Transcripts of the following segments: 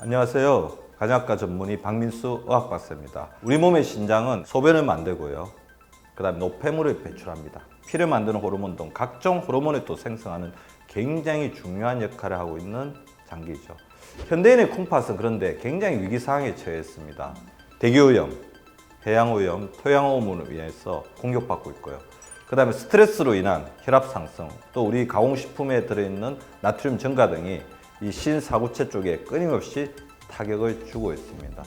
안녕하세요. 간약과 전문의 박민수 의학박사입니다. 우리 몸의 신장은 소변을 만들고요. 그 다음에 노폐물을 배출합니다. 피를 만드는 호르몬 등 각종 호르몬을 또 생성하는 굉장히 중요한 역할을 하고 있는 장기죠. 현대인의 콩팥은 그런데 굉장히 위기 상황에 처했습니다. 대기오염, 해양오염, 토양오염으로 인해서 공격받고 있고요. 그 다음에 스트레스로 인한 혈압 상승, 또 우리 가공식품에 들어있는 나트륨 증가 등이 이 신사구체 쪽에 끊임없이 타격을 주고 있습니다.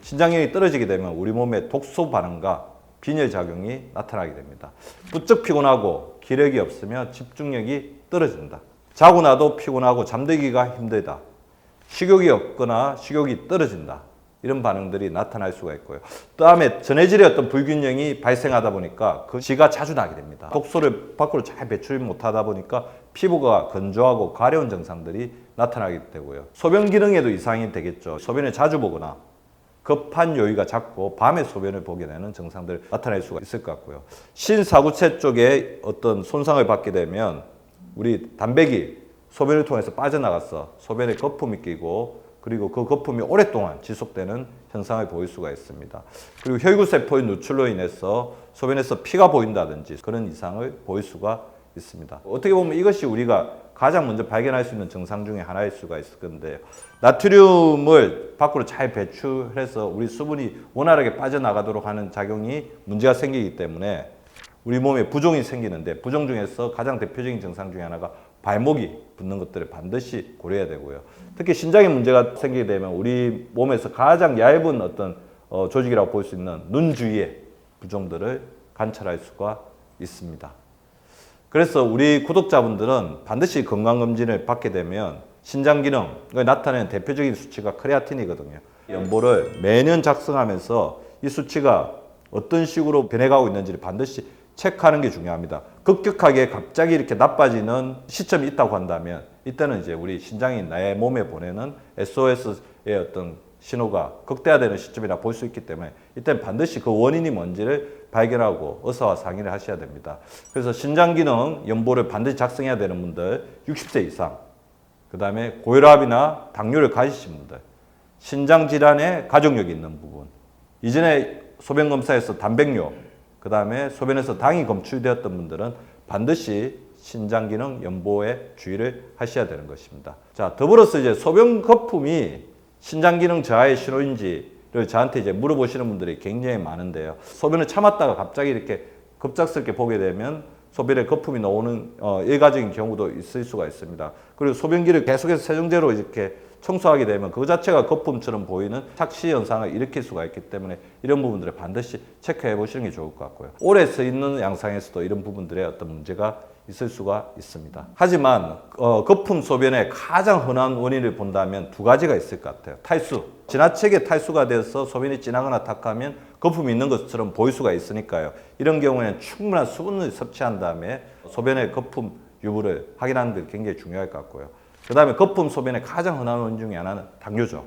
신장력이 떨어지게 되면 우리 몸에 독소 반응과 빈혈 작용이 나타나게 됩니다. 부쩍 피곤하고 기력이 없으면 집중력이 떨어진다. 자고 나도 피곤하고 잠들기가 힘들다. 식욕이 없거나 식욕이 떨어진다. 이런 반응들이 나타날 수가 있고요. 다음에 전해질의 어떤 불균형이 발생하다 보니까 그 지가 자주 나게 됩니다. 독소를 밖으로 잘 배출 못하다 보니까 피부가 건조하고 가려운 증상들이 나타나게 되고요. 소변 기능에도 이상이 되겠죠. 소변을 자주 보거나 급한 요의가 작고 밤에 소변을 보게 되는 증상들 나타날 수가 있을 것 같고요. 신사구체 쪽에 어떤 손상을 받게 되면 우리 단백이 소변을 통해서 빠져나가서 소변에 거품이 끼고 그리고 그 거품이 오랫동안 지속되는 현상을 보일 수가 있습니다. 그리고 혈구세포의 누출로 인해서 소변에서 피가 보인다든지 그런 이상을 보일 수가 있습니다. 어떻게 보면 이것이 우리가 가장 먼저 발견할 수 있는 증상 중에 하나일 수가 있을 건데 나트륨을 밖으로 잘 배출해서 우리 수분이 원활하게 빠져나가도록 하는 작용이 문제가 생기기 때문에 우리 몸에 부종이 생기는데 부종 중에서 가장 대표적인 증상 중에 하나가 발목이 붓는 것들을 반드시 고려해야 되고요. 특히 신장에 문제가 생기게 되면 우리 몸에서 가장 얇은 어떤 어, 조직이라고 볼 수 있는 눈 주위의 부종들을 관찰할 수가 있습니다. 그래서 우리 구독자분들은 반드시 건강검진을 받게 되면 신장 기능을 나타내는 대표적인 수치가 크레아틴이거든요. 연보를 매년 작성하면서 이 수치가 어떤 식으로 변해가고 있는지를 반드시 체크하는 게 중요합니다. 급격하게 갑자기 이렇게 나빠지는 시점이 있다고 한다면 이때는 이제 우리 신장이 내 몸에 보내는 SOS의 어떤 신호가 극대화되는 시점이라 볼 수 있기 때문에 이때는 반드시 그 원인이 뭔지를 발견하고 의사와 상의를 하셔야 됩니다. 그래서 신장 기능 연보를 반드시 작성해야 되는 분들 60세 이상 그 다음에 고혈압이나 당뇨를 가지신 분들 신장 질환에 가족력이 있는 부분 이전에 소변 검사에서 단백뇨 그 다음에 소변에서 당이 검출되었던 분들은 반드시 신장 기능 연보에 주의를 하셔야 되는 것입니다. 자, 더불어서 이제 소변 거품이 신장 기능 저하의 신호인지를 저한테 이제 물어보시는 분들이 굉장히 많은데요. 소변을 참았다가 갑자기 이렇게 급작스럽게 보게 되면 소변에 거품이 나오는 어, 일가적인 경우도 있을 수가 있습니다. 그리고 소변기를 계속해서 세정제로 이렇게 청소하게 되면 그 자체가 거품처럼 보이는 착시 현상을 일으킬 수가 있기 때문에 이런 부분들을 반드시 체크해 보시는 게 좋을 것 같고요. 오래 써 있는 양상에서도 이런 부분들의 어떤 문제가 있을 수가 있습니다. 하지만 어, 거품 소변의 가장 흔한 원인을 본다면 두 가지가 있을 것 같아요. 탈수. 지나치게 탈수가 돼서 소변이 진하거나 탁하면 거품이 있는 것처럼 보일 수가 있으니까요. 이런 경우에는 충분한 수분을 섭취한 다음에 소변의 거품 유무를 확인하는 게 굉장히 중요할 것 같고요. 그 다음에 거품 소변의 가장 흔한 원인 중에 하나는 당뇨죠.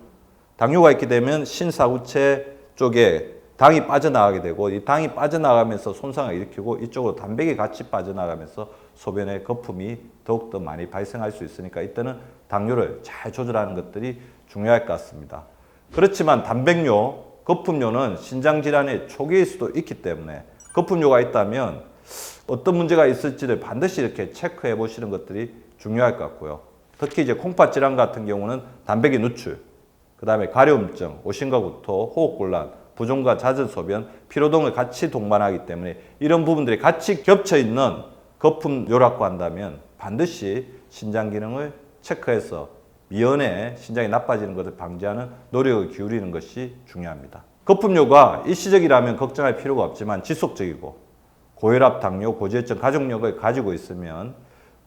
당뇨가 있게 되면 신사구체 쪽에 당이 빠져나가게 되고 이 당이 빠져나가면서 손상을 일으키고 이쪽으로 단백이 같이 빠져나가면서 소변의 거품이 더욱더 많이 발생할 수 있으니까 이때는 당뇨를 잘 조절하는 것들이 중요할 것 같습니다. 그렇지만 단백뇨, 거품뇨는 신장 질환의 초기일 수도 있기 때문에 거품뇨가 있다면 어떤 문제가 있을지를 반드시 이렇게 체크해 보시는 것들이 중요할 것 같고요. 특히 이제 콩팥 질환 같은 경우는 단백이 누출, 그 다음에 가려움증, 오심과 구토, 호흡곤란, 부종과 잦은 소변, 피로 등을 같이 동반하기 때문에 이런 부분들이 같이 겹쳐 있는 거품 요라고 한다면 반드시 신장 기능을 체크해서 미연에 신장이 나빠지는 것을 방지하는 노력을 기울이는 것이 중요합니다. 거품료가 일시적이라면 걱정할 필요가 없지만 지속적이고 고혈압, 당뇨, 고지혈증, 가족력을 가지고 있으면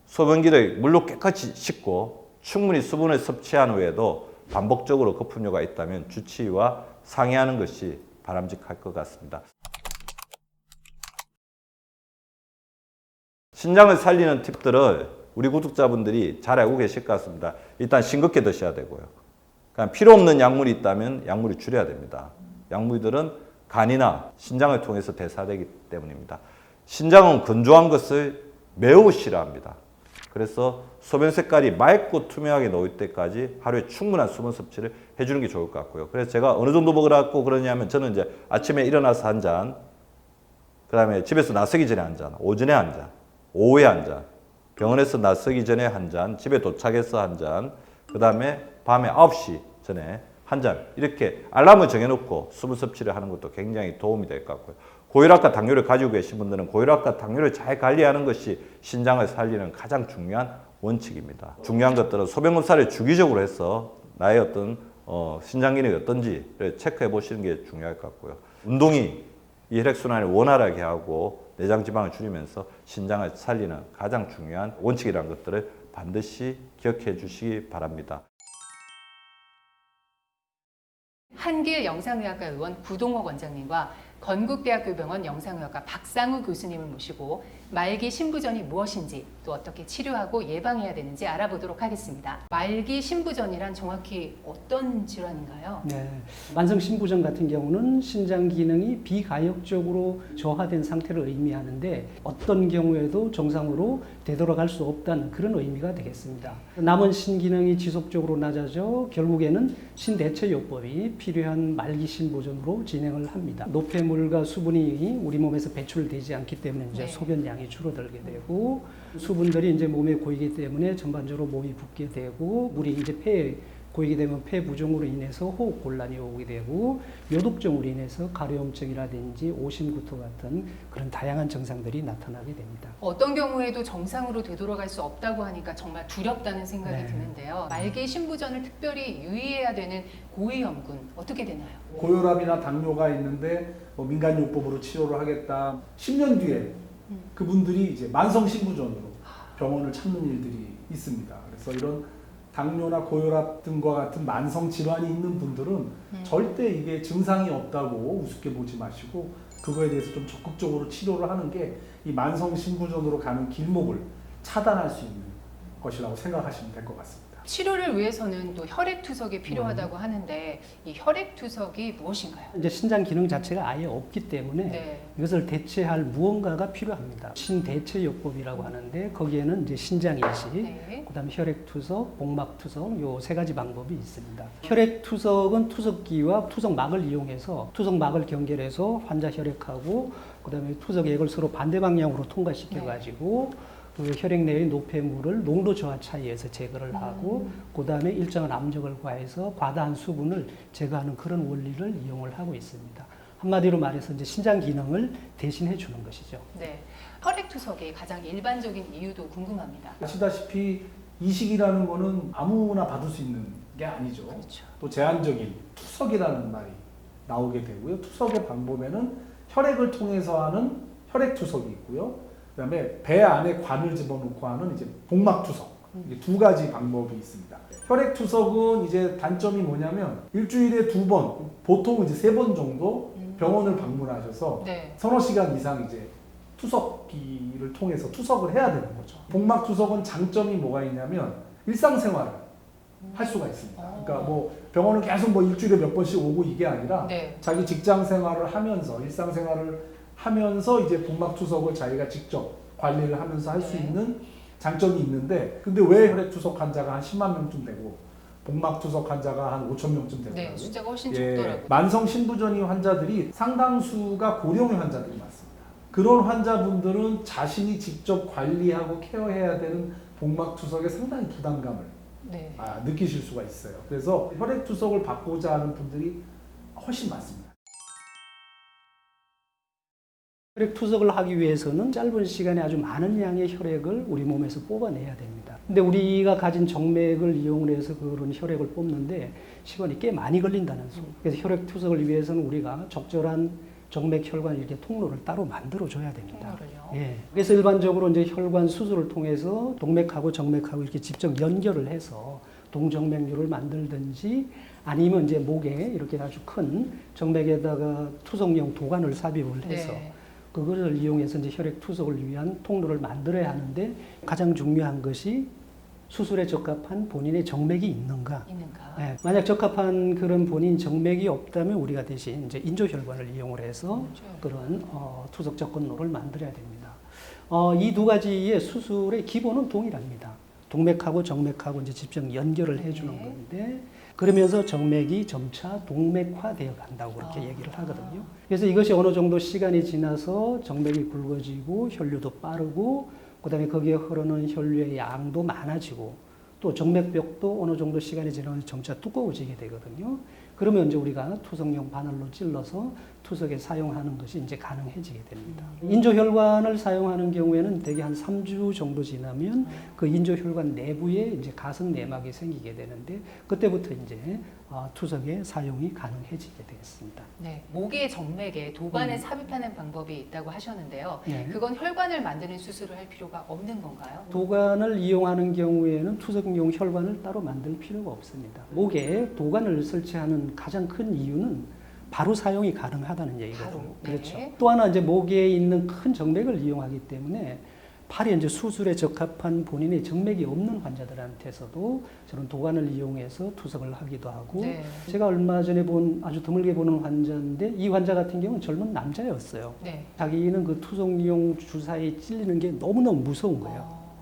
소변기를 물로 깨끗이 씻고 충분히 수분을 섭취한 후에도 반복적으로 거품료가 있다면 주치의와 상의하는 것이 바람직할 것 같습니다. 신장을 살리는 팁들을 우리 구독자분들이 잘 알고 계실 것 같습니다. 일단 싱겁게 드셔야 되고요. 그냥 필요 없는 약물이 있다면 약물을 줄여야 됩니다. 약물들은 간이나 신장을 통해서 대사되기 때문입니다. 신장은 건조한 것을 매우 싫어합니다. 그래서 소변 색깔이 맑고 투명하게 놓일 때까지 하루에 충분한 수분 섭취를 해주는 게 좋을 것 같고요. 그래서 제가 어느 정도 먹으라고 그러냐면 저는 이제 아침에 일어나서 한 잔, 그 다음에 집에서 나서기 전에 한 잔, 오전에 한 잔, 오후에 한 잔, 병원에서 나서기 전에 한 잔, 집에 도착해서 한 잔, 그 다음에 밤에 9시 전에 한 잔, 이렇게 알람을 정해놓고 수분 섭취를 하는 것도 굉장히 도움이 될 것 같고요. 고혈압과 당뇨를 가지고 계신 분들은 고혈압과 당뇨를 잘 관리하는 것이 신장을 살리는 가장 중요한 원칙입니다. 중요한 것들은 소변 검사를 주기적으로 해서 나의 어떤 어, 신장 기능이 어떤지를 체크해 보시는 게 중요할 것 같고요. 운동이 이 혈액순환을 원활하게 하고 내장 지방을 줄이면서 신장을 살리는 가장 중요한 원칙이라는 것들을 반드시 기억해 주시기 바랍니다. 한길 영상의학과 의원 구동호 원장님과 건국대학교 병원 영상의학과 박상우 교수님을 모시고 말기 신부전이 무엇인지 또 어떻게 치료하고 예방해야 되는지 알아보도록 하겠습니다. 말기 신부전이란 정확히 어떤 질환인가요? 네. 만성 신부전 같은 경우는 신장 기능이 비가역적으로 저하된 상태를 의미하는데 어떤 경우에도 정상으로 되돌아갈 수 없다는 그런 의미가 되겠습니다. 남은 신기능이 지속적으로 낮아져 결국에는 신대체요법이 필요한 말기 신부전으로 진행을 합니다. 노폐물과 수분이 우리 몸에서 배출되지 않기 때문에 이제 네. 소변량 이 줄어들게 되고 수분들이 이제 몸에 고이기 때문에 전반적으로 몸이 붓게 되고 물이 이제 폐에 고이게 되면 폐 부종으로 인해서 호흡 곤란이 오게 되고 요독증으로 인해서 가려움증이라든지 오심구토 같은 그런 다양한 증상들이 나타나게 됩니다. 어떤 경우에도 정상으로 되돌아갈 수 없다고 하니까 정말 두렵다는 생각이 네. 드는데요. 말기 신부전을 특별히 유의해야 되는 고위험군 어떻게 되나요? 고혈압이나 당뇨가 있는데 뭐 민간요법으로 치료를 하겠다. 10년 뒤에 그분들이 이제 만성 신부전으로 병원을 찾는 일들이 있습니다. 그래서 이런 당뇨나 고혈압 등과 같은 만성 질환이 있는 분들은 음. 절대 이게 증상이 없다고 우습게 보지 마시고 그거에 대해서 좀 적극적으로 치료를 하는 게 이 만성 신부전으로 가는 길목을 차단할 수 있는 것이라고 생각하시면 될 것 같습니다. 치료를 위해서는 또 혈액 투석이 필요하다고 음. 하는데 이 혈액 투석이 무엇인가요? 이제 신장 기능 자체가 아예 없기 때문에 네. 이것을 대체할 무언가가 필요합니다. 신대체요법이라고 하는데 거기에는 이제 신장 이식, 네. 그다음에 혈액 투석, 복막 투석 요 세 가지 방법이 있습니다. 혈액 투석은 투석기와 투석막을 이용해서 투석막을 연결해서 환자 혈액하고 그다음에 투석액을 서로 반대 방향으로 통과시켜 가지고 그 혈액 내의 노폐물을 농도 저하 차이에서 제거를 하고 그다음에 일정한 압력을 가해서 과다한 수분을 제거하는 그런 원리를 이용을 하고 있습니다. 한마디로 말해서 이제 신장 기능을 대신해 주는 것이죠. 네. 혈액 투석의 가장 일반적인 이유도 궁금합니다. 아시다시피 이식이라는 거는 아무나 받을 수 있는 게 아니죠. 그렇죠. 또 제한적인 투석이라는 말이 나오게 되고요. 투석의 방법에는 혈액을 통해서 하는 혈액 투석이 있고요. 그다음에 배 안에 관을 집어넣고 하는 이제 복막 투석. 두 가지 방법이 있습니다. 혈액 투석은 이제 단점이 뭐냐면 일주일에 두 번, 보통 이제 세 번 정도 병원을 방문하셔서 네. 서너 시간 이상 이제 투석기를 통해서 투석을 해야 되는 거죠. 복막 투석은 장점이 뭐가 있냐면 일상생활을 할 수가 있습니다. 그러니까 뭐 병원을 계속 뭐 일주일에 몇 번씩 오고 이게 아니라 네. 자기 직장 생활을 하면서 일상생활을 하면서 이제 복막 투석을 자기가 직접 관리를 하면서 할 수 네. 있는 장점이 있는데 근데 왜 혈액 투석 환자가 한 10만 명쯤 되고 복막 투석 환자가 한 5천 명쯤 네. 되더라고요. 숫자가 훨씬 예, 적더라고요. 만성 신부전이 환자들이 상당수가 고령의 환자들이 많습니다. 그런 환자분들은 자신이 직접 관리하고 케어해야 되는 복막 투석에 상당히 부담감을 네. 아, 느끼실 수가 있어요. 그래서 혈액 투석을 받고자 하는 분들이 훨씬 많습니다. 혈액 투석을 하기 위해서는 짧은 시간에 아주 많은 양의 혈액을 우리 몸에서 뽑아내야 됩니다. 근데 우리가 가진 정맥을 이용해서 그런 혈액을 뽑는데 시간이 꽤 많이 걸린다는 소. 그래서 혈액 투석을 위해서는 우리가 적절한 정맥 혈관 이렇게 통로를 따로 만들어 줘야 됩니다. 통로를요. 예. 그래서 일반적으로 이제 혈관 수술을 통해서 동맥하고 정맥하고 이렇게 직접 연결을 해서 동정맥류를 만들든지 아니면 이제 목에 이렇게 아주 큰 정맥에다가 투석용 도관을 삽입을 해서 네. 그거를 이용해서 이제 혈액 투석을 위한 통로를 만들어야 하는데 가장 중요한 것이 수술에 적합한 본인의 정맥이 있는가. 있는가? 예, 만약 적합한 그런 본인 정맥이 없다면 우리가 대신 이제 인조혈관을 이용을 해서 그렇죠. 그런 어, 투석 접근로를 만들어야 됩니다. 어, 이 두 가지의 수술의 기본은 동일합니다. 동맥하고 정맥하고 이제 직접 연결을 해주는 네. 건데 그러면서 정맥이 점차 동맥화되어 간다고 그렇게 아. 얘기를 하거든요. 그래서 이것이 어느 정도 시간이 지나서 정맥이 굵어지고 혈류도 빠르고 그다음에 거기에 흐르는 혈류의 양도 많아지고 또 정맥벽도 어느 정도 시간이 지나면 점차 두꺼워지게 되거든요. 그러면 이제 우리가 투석용 바늘로 찔러서 투석에 사용하는 것이 이제 가능해지게 됩니다. 인조혈관을 사용하는 경우에는 대개 한 3주 정도 지나면 그 인조혈관 내부에 이제 가슴 내막이 생기게 되는데 그때부터 이제 어, 투석에 사용이 가능해지게 되겠습니다. 네, 목의 정맥에 도관을 삽입하는 방법이 있다고 하셨는데요. 네. 그건 혈관을 만드는 수술을 할 필요가 없는 건가요? 도관을 이용하는 경우에는 투석용 혈관을 따로 만들 필요가 없습니다. 목에 도관을 설치하는 가장 큰 이유는 바로 사용이 가능하다는 얘기거든요. 바로, 네. 그렇죠. 또 하나 이제 목에 있는 큰 정맥을 이용하기 때문에 팔이 이제 수술에 적합한 본인의 정맥이 없는 환자들한테서도 저는 도관을 이용해서 투석을 하기도 하고 네. 제가 얼마 전에 본 아주 드물게 보는 환자인데 이 환자 같은 경우는 젊은 남자였어요. 네. 자기는 그 투석용 주사에 찔리는 게 너무너무 무서운 거예요. 어,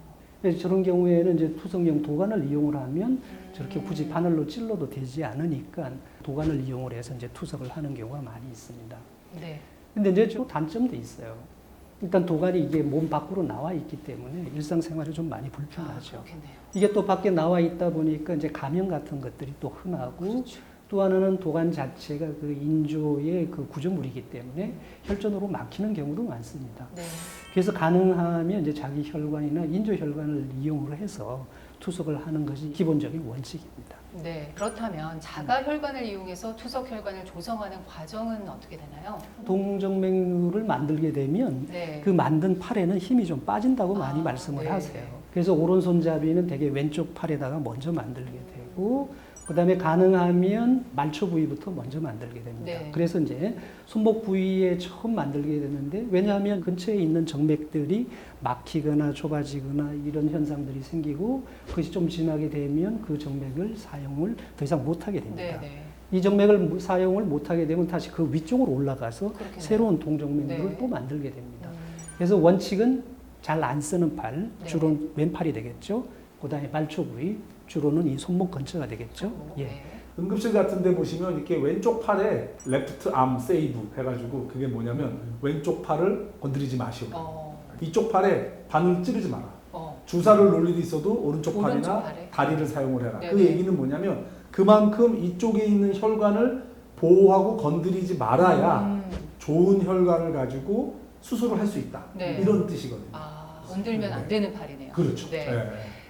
그래서 저런 경우에는 이제 투석용 도관을 이용을 하면 저렇게 음. 굳이 바늘로 찔러도 되지 않으니까 도관을 이용을 해서 이제 투석을 하는 경우가 많이 있습니다. 네. 근데 이제 좀 단점도 있어요. 일단 도관이 이게 몸 밖으로 나와 있기 때문에 일상생활이 좀 많이 아, 불편하죠. 그렇겠네요. 이게 또 밖에 나와 있다 보니까 이제 감염 같은 것들이 또 흔하고 그렇죠. 또 하나는 도관 자체가 그 인조의 그 구조물이기 때문에 혈전으로 막히는 경우도 많습니다. 네. 그래서 가능하면 이제 자기 혈관이나 인조 혈관을 이용을 해서 투석을 하는 것이 기본적인 원칙입니다. 네. 그렇다면 자가 혈관을 이용해서 투석 혈관을 조성하는 과정은 어떻게 되나요? 동정맥류를 만들게 되면 네. 그 만든 팔에는 힘이 좀 빠진다고 많이 아, 말씀을 네. 하세요. 그래서 오른손잡이는 되게 왼쪽 팔에다가 먼저 만들게 되고 그 다음에 가능하면 말초 부위부터 먼저 만들게 됩니다. 네. 그래서 이제 손목 부위에 처음 만들게 되는데 왜냐하면 근처에 있는 정맥들이 막히거나 좁아지거나 이런 현상들이 생기고 그것이 좀 지나게 되면 그 정맥을 사용을 더 이상 못하게 됩니다. 네, 네. 이 정맥을 무- 사용을 못하게 되면 다시 그 위쪽으로 올라가서 그렇겠네요. 새로운 동정맥류를 네. 또 만들게 됩니다. 음, 그래서 원칙은 잘 안 쓰는 팔, 네. 주로 왼팔이 되겠죠. 그다음에 말초 부위, 주로는 이 손목 근처가 되겠죠. 어, 예. 네. 응급실 같은 데 보시면 이렇게 왼쪽 팔에 레프트 암 세이브 해가지고 그게 뭐냐면 왼쪽 팔을 건드리지 마시오. 어, 이쪽 팔에 바늘 찌르지 마라. 어, 주사를 놓을 일이 있어도 오른쪽 오른쪽 팔이나 팔에? 다리를 사용을 해라. 그 네네. 얘기는 뭐냐면 그만큼 이쪽에 있는 혈관을 보호하고 건드리지 말아야 음, 좋은 혈관을 가지고 수술을 할 수 있다. 네. 이런 뜻이거든요. 아, 건들면 안 되는 팔이네요. 그렇죠. 네. 네.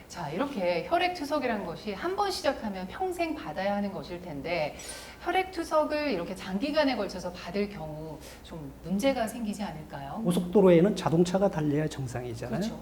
자, 이렇게 혈액 투석이라는 것이 한 번 시작하면 평생 받아야 하는 것일 텐데 혈액 투석을 이렇게 장기간에 걸쳐서 받을 경우 좀 문제가 생기지 않을까요? 고속도로에는 자동차가 달려야 정상이잖아요. 그렇죠.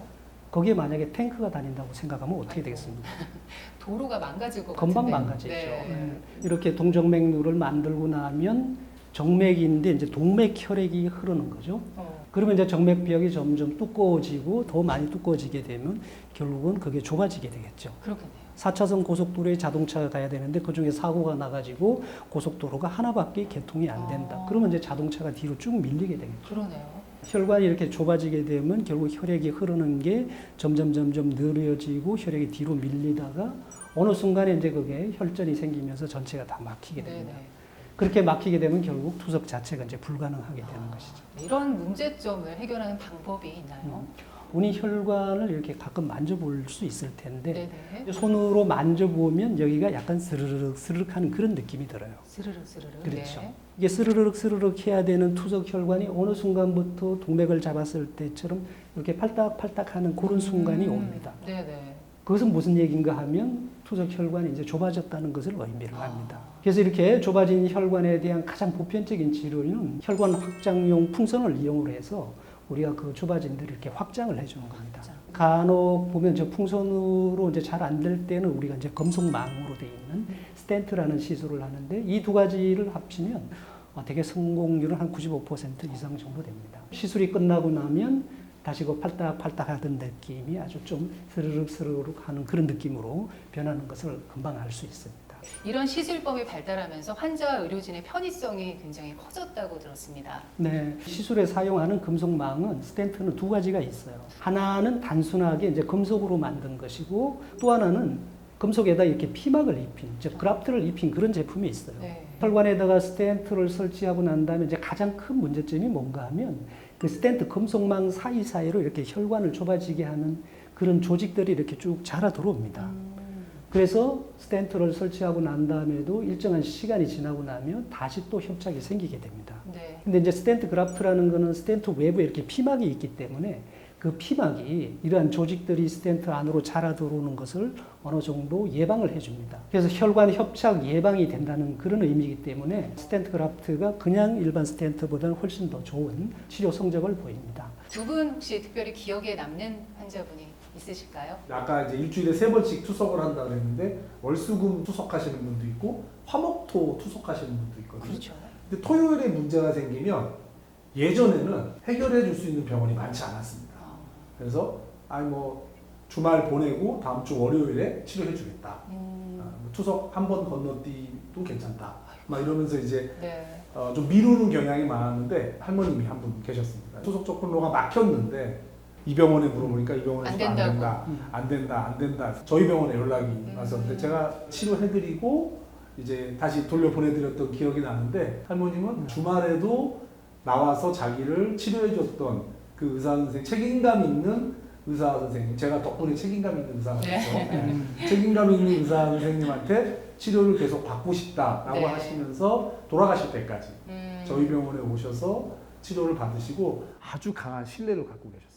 거기에 만약에 탱크가 다닌다고 생각하면 어떻게 아이고. 되겠습니까? 도로가 망가질 것 같은데. 망가지죠. 네. 예. 이렇게 동정맥류를 만들고 나면 정맥인데 이제 동맥 혈액이 흐르는 거죠. 어, 그러면 이제 정맥벽이 점점 두꺼워지고 더 많이 두꺼워지게 되면 결국은 그게 좁아지게 되겠죠. 그렇겠네요. 4차선 고속도로에 자동차가 가야 되는데 그 중에 사고가 나가지고 고속도로가 하나밖에 개통이 안 된다. 아. 그러면 이제 자동차가 뒤로 쭉 밀리게 되겠죠. 그러네요. 혈관이 이렇게 좁아지게 되면 결국 혈액이 흐르는 게 점점 점점 느려지고 혈액이 뒤로 밀리다가 어느 순간에 이제 그게 혈전이 생기면서 전체가 다 막히게 됩니다. 네네. 그렇게 막히게 되면 결국 투석 자체가 이제 불가능하게 되는 아, 것이죠. 이런 문제점을 해결하는 방법이 있나요? 본인 혈관을 이렇게 가끔 만져볼 수 있을 텐데 네네. 손으로 만져보면 여기가 약간 스르륵 스르륵 하는 그런 느낌이 들어요. 스르륵 스르륵. 그렇죠. 네. 이게 스르륵 스르륵 해야 되는 투석 혈관이 어느 순간부터 동맥을 잡았을 때처럼 이렇게 팔딱팔딱 하는 그런 순간이 음, 옵니다. 네네. 그것은 무슨 얘기인가 하면 투석 혈관이 이제 좁아졌다는 것을 의미를 아. 합니다. 그래서 이렇게 좁아진 혈관에 대한 가장 보편적인 치료는 혈관 확장용 풍선을 이용을 해서 우리가 그 좁아진 데를 이렇게 확장을 해주는 겁니다. 간혹 보면 저 풍선으로 이제 잘 안 될 때는 우리가 이제 금속망으로 되어 있는 스텐트라는 시술을 하는데 이 두 가지를 합치면 어, 되게 성공률은 한 95% 이상 정도 됩니다. 시술이 끝나고 나면 다시고 팔딱팔딱 하던 느낌이 아주 좀 스르륵 스르륵 하는 그런 느낌으로 변하는 것을 금방 알 수 있습니다. 이런 시술법이 발달하면서 환자와 의료진의 편의성이 굉장히 커졌다고 들었습니다. 네, 시술에 사용하는 금속망은 스탠트는 두 가지가 있어요. 하나는 단순하게 이제 금속으로 만든 것이고 또 하나는 금속에다 이렇게 피막을 입힌, 즉 그라프트를 입힌 그런 제품이 있어요. 네. 혈관에다가 스탠트를 설치하고 난 다음에 이제 가장 큰 문제점이 뭔가 하면 그 스텐트 금속망 사이사이로 이렇게 혈관을 좁아지게 하는 그런 조직들이 이렇게 쭉 자라 들어옵니다. 음, 그래서 스텐트를 설치하고 난 다음에도 일정한 시간이 지나고 나면 다시 또 협착이 생기게 됩니다. 네. 근데 이제 스텐트 그라프트라는 거는 스텐트 외부에 이렇게 피막이 있기 때문에 그 피막이 이러한 조직들이 스텐트 안으로 자라 들어오는 것을 어느 정도 예방을 해줍니다. 그래서 혈관 협착 예방이 된다는 그런 의미이기 때문에 스텐트 그라프트가 그냥 일반 스텐트보다는 훨씬 더 좋은 치료 성적을 보입니다. 두 분 혹시 특별히 기억에 남는 환자분이 있으실까요? 아까 이제 일주일에 세 번씩 투석을 한다 그랬는데 월수금 투석하시는 분도 있고 화목토 투석하시는 분도 있거든요. 그렇죠. 근데 토요일에 문제가 생기면 예전에는 해결해 줄 수 있는 병원이 많지 않았습니다. 어, 그래서 아니 뭐 주말 보내고 다음 주 월요일에 치료해 주겠다. 음, 아, 뭐 투석 한 번 건너뛰도 괜찮다. 막 이러면서 이제 네. 어, 좀 미루는 경향이 많았는데 할머님이 한 분 계셨습니다. 투석 조건로가 막혔는데 이 병원에 물어보니까 이 병원에서 안 안. 된다, 음. 안 된다, 안 된다. 저희 병원에 연락이 음. 왔었는데 제가 치료해드리고 이제 다시 돌려 보내드렸던 기억이 나는데 할머님은 음. 주말에도 나와서 자기를 치료해줬던 그 의사 선생 책임감 있는 의사 선생님 제가 덕분에 책임감 있는 의사가 네. 됐죠. 네. 책임감 있는 의사 선생님한테 치료를 계속 받고 싶다라고 네. 하시면서 돌아가실 때까지 음, 저희 병원에 오셔서 치료를 받으시고 아주 강한 신뢰를 갖고 계셨어요.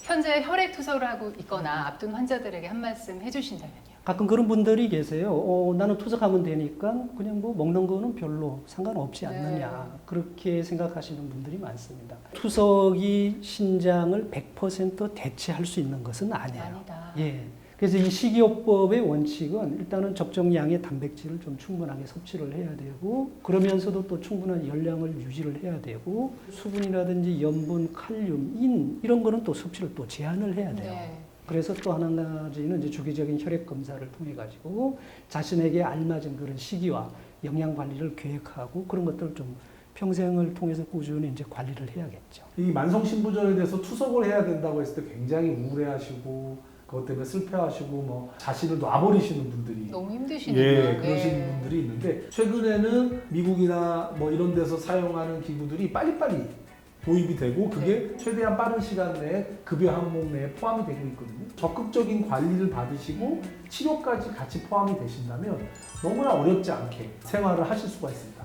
현재 혈액 투석을 하고 있거나 앞둔 환자들에게 한 말씀 해주신다면요. 가끔 그런 분들이 계세요. 어, 나는 투석하면 되니까 그냥 뭐 먹는 거는 별로 상관없지 네. 않느냐. 그렇게 생각하시는 분들이 많습니다. 투석이 신장을 100% 대체할 수 있는 것은 아니에요. 아니다. 예. 그래서 이 식이요법의 원칙은 일단은 적정량의 단백질을 좀 충분하게 섭취를 해야 되고 그러면서도 또 충분한 열량을 유지를 해야 되고 수분이라든지 염분, 칼륨, 인 이런 거는 또 섭취를 또 제한을 해야 돼요. 네. 그래서 또 한 가지는 이제 주기적인 혈액 검사를 통해 가지고 자신에게 알맞은 그런 시기와 영양 관리를 계획하고 그런 것들을 좀 평생을 통해서 꾸준히 이제 관리를 해야겠죠. 이 만성 신부전에 대해서 투석을 해야 된다고 했을 때 굉장히 우울해하시고 그것 때문에 슬퍼하시고 뭐 자신을 놔버리시는 분들이 너무 힘드시니까. 예, 네. 그러시는 분들이 있는데 최근에는 미국이나 뭐 이런 데서 사용하는 기구들이 빨리빨리 도입이 되고 그게 최대한 빠른 시간 내에 급여 항목 내에 포함이 되고 있거든요. 적극적인 관리를 받으시고 치료까지 같이 포함이 되신다면 너무나 어렵지 않게 생활을 하실 수가 있습니다.